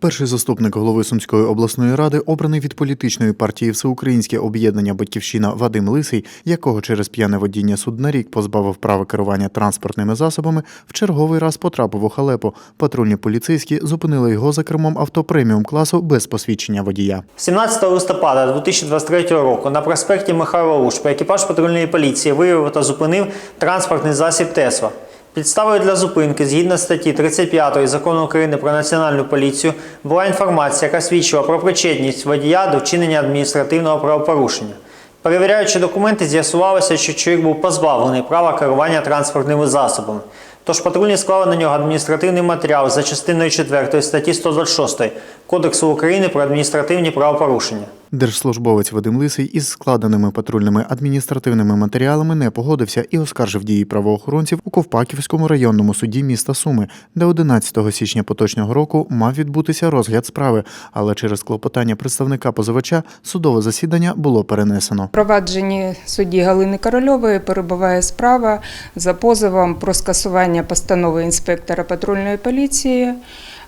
Перший заступник голови Сумської обласної ради, обраний від політичної партії Всеукраїнське об'єднання Батьківщина Вадим Лисий, якого через п'яне водіння суд на рік позбавив права керування транспортними засобами, в черговий раз потрапив у халепу. Патрульні поліцейські зупинили його за кермом авто преміум класу без посвідчення водія. 17 листопада 2023 року на проспекті Михайла Лушпа екіпаж патрульної поліції виявив та зупинив транспортний засіб Тесла. Підставою для зупинки згідно статті 35 закону України про національну поліцію була інформація, яка свідчила про причетність водія до вчинення адміністративного правопорушення. Перевіряючи документи, з'ясувалося, що чоловік був позбавлений права керування транспортними засобами. Тож патрульні склали на нього адміністративний матеріал за частиною 4 статті 126 Кодексу України про адміністративні правопорушення. Держслужбовець Вадим Лисий із складеними патрульними адміністративними матеріалами не погодився і оскаржив дії правоохоронців у Ковпаківському районному суді міста Суми, де 11 січня поточного року мав відбутися розгляд справи, але через клопотання представника позивача судове засідання було перенесено. В провадженні судді Галини Корольової перебуває справа за позовом про скасування постанови інспектора патрульної поліції.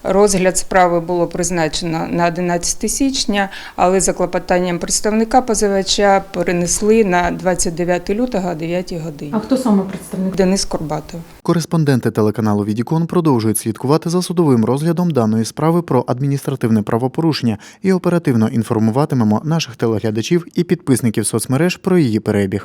Розгляд справи було призначено на 11 січня, але за клопотанням представника позивача перенесли на 29 лютого о 9 годині. А хто саме представник? Денис Корбатов. Кореспонденти телеканалу Відікон продовжують слідкувати за судовим розглядом даної справи про адміністративне правопорушення і оперативно інформуватимемо наших телеглядачів і підписників соцмереж про її перебіг.